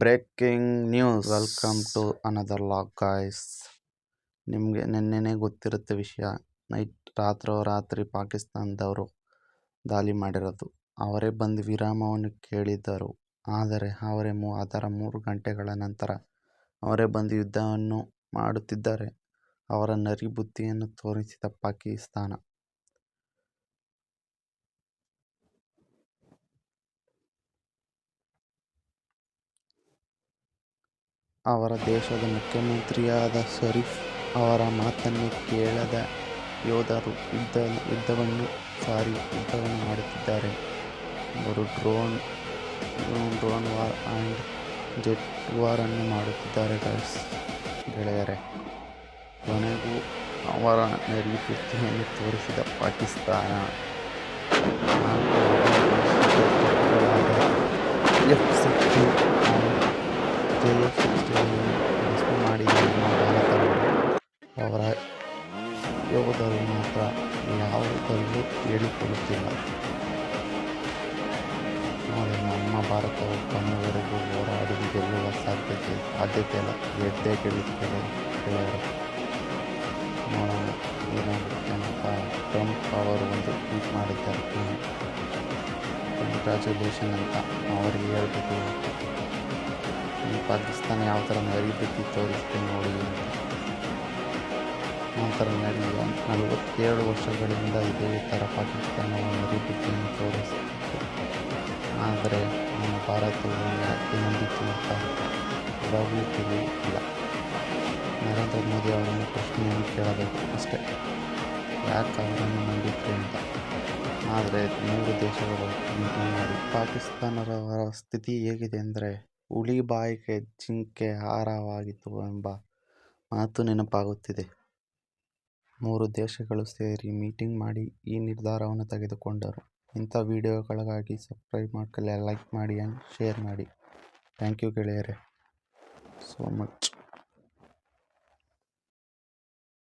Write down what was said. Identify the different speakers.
Speaker 1: Breaking news. Welcome to another vlog, guys. ನಿಮಗೆ ನಿನ್ನೆನೇ ಗೊತ್ತಿರುತ್ತೆ ವಿಷಯ. ನೈಟ್ ರಾತ್ರೋ ರಾತ್ರಿ ಪಾಕಿಸ್ತಾನದವರು ದಾಳಿ ಮಾಡಿರೋದು. ಅವರೇ ಬಂದು ವಿರಾಮವನ್ನು ಕೇಳಿದ್ದರು. ಆದರೆ ಅವರೇ ಮೂ, ಅದರ ಮೂರು ಗಂಟೆಗಳ ನಂತರ ಅವರೇ ಬಂದು ಯುದ್ಧವನ್ನು ಮಾಡುತ್ತಿದ್ದಾರೆ. ಅವರ ನರಿ ಬುದ್ಧಿಯನ್ನು ತೋರಿಸಿದ ಪಾಕಿಸ್ತಾನ. ಅವರ ದೇಶದ ಮುಖ್ಯಮಂತ್ರಿಯಾದ ಷರೀಫ್ ಅವರ ಮಾತನ್ನು ಕೇಳದ ಯೋಧರು ಯುದ್ಧ, ಯುದ್ಧವನ್ನು, ಸಾರಿ ಯುದ್ಧವನ್ನು ಮಾಡುತ್ತಿದ್ದಾರೆ. ಅವರು drone drone war and jet ವಾರನ್ನು ಮಾಡುತ್ತಿದ್ದಾರೆ ಗಾಯ್ಸ್ ಗೆಳೆಯರೆ, ಕೊನೆಗೂ ಅವರ ನರಿಬುದ್ಧಿಯನ್ನು ತೋರಿಸಿದ Pakistan. F sixteen J F ಭಸ್ಮ ಅವರ ಯೋಗದಲ್ಲಿ ಮಾತ್ರ ಯಾವುದನ್ನು ಹೇಳಿಕೊಳ್ಳುತ್ತಿಲ್ಲ. ನೋಡಿ, ನಮ್ಮ ಭಾರತವು ಕೊನೆವರೆಗೂ ಹೋರಾಡಿ ಗೆಲ್ಲುವ ಸಾಧ್ಯತೆ ಸಾಧ್ಯತೆ ಇಲ್ಲ. ಗೆದ್ದೇ ಗೆಲ್ಲುತ್ತದೆ ಕೆಲವರು ನೋಡೋಣ, ಏನಾಗುತ್ತೆ ಅಂತ ಟ್ರಂಪ್ ಅವರು ಒಂದು ಟ್ವೀಟ್ ಮಾಡಿದ್ದಾರೆ. ಕಂಗ್ರ್ಯಾಚುಲೇಷನ್ ಅಂತ ಅವರಿಗೆ ಹೇಳ್ಬೇಕು. ಈ ಪಾಕಿಸ್ತಾನ ಯಾವ ಥರ ನರಿ ಬುದ್ಧಿ ತೋರಿಸ್ತೆ ನೋಡಿ ಅಂತ. ನಂತರ ನಡೆಯುವ ನಲವತ್ತೇಳು ವರ್ಷಗಳಿಂದ ಇದೇ ಥರ ಪಾಕಿಸ್ತಾನವನ್ನು ರೀತಿಯನ್ನು ತೋರಿಸಿತ್ತು ಆದರೆ ನಮ್ಮ ಭಾರತವು ಯಾಕೆ ನಂಬಿತು ಅಂತ ಇವಾಗಲೂ ತಿಳಿಯಿಲ್ಲ ನರೇಂದ್ರ ಮೋದಿ ಅವರನ್ನು ಪ್ರಶ್ನೆಯನ್ನು ಕೇಳಬೇಕು ಅಷ್ಟೇ. ಯಾಕೆ ಅವರನ್ನು ನಂಬಿತ್ತು ಅಂತ? ಆದರೆ ಮೂರು ದೇಶಗಳು ಮಾಡಿ ಪಾಕಿಸ್ತಾನದವರ ಸ್ಥಿತಿ ಹೇಗಿದೆ ಅಂದರೆ ಹುಳಿ ಬಾಯಿಗೆ ಜಿಂಕೆ ಹಾರವಾಗಿತ್ತು ಎಂಬ ಮಾತು ನೆನಪಾಗುತ್ತಿದೆ. ಮೂರು ದೇಶಗಳು ಸೇರಿ ಮೀಟಿಂಗ್ ಮಾಡಿ ಈ ನಿರ್ಧಾರವನ್ನು ತೆಗೆದುಕೊಂಡರು. ಇಂಥ ವಿಡಿಯೋಗಳಿಗಾಗಿ ಸಬ್ಸ್ಕ್ರೈಬ್ ಮಾಡ್ಕೊಳ್ಳಿ, ಲೈಕ್ ಮಾಡಿ ಆ್ಯಂಡ್ ಶೇರ್ ಮಾಡಿ. ಥ್ಯಾಂಕ್ ಯು ಗೆಳೆಯರೆ. So much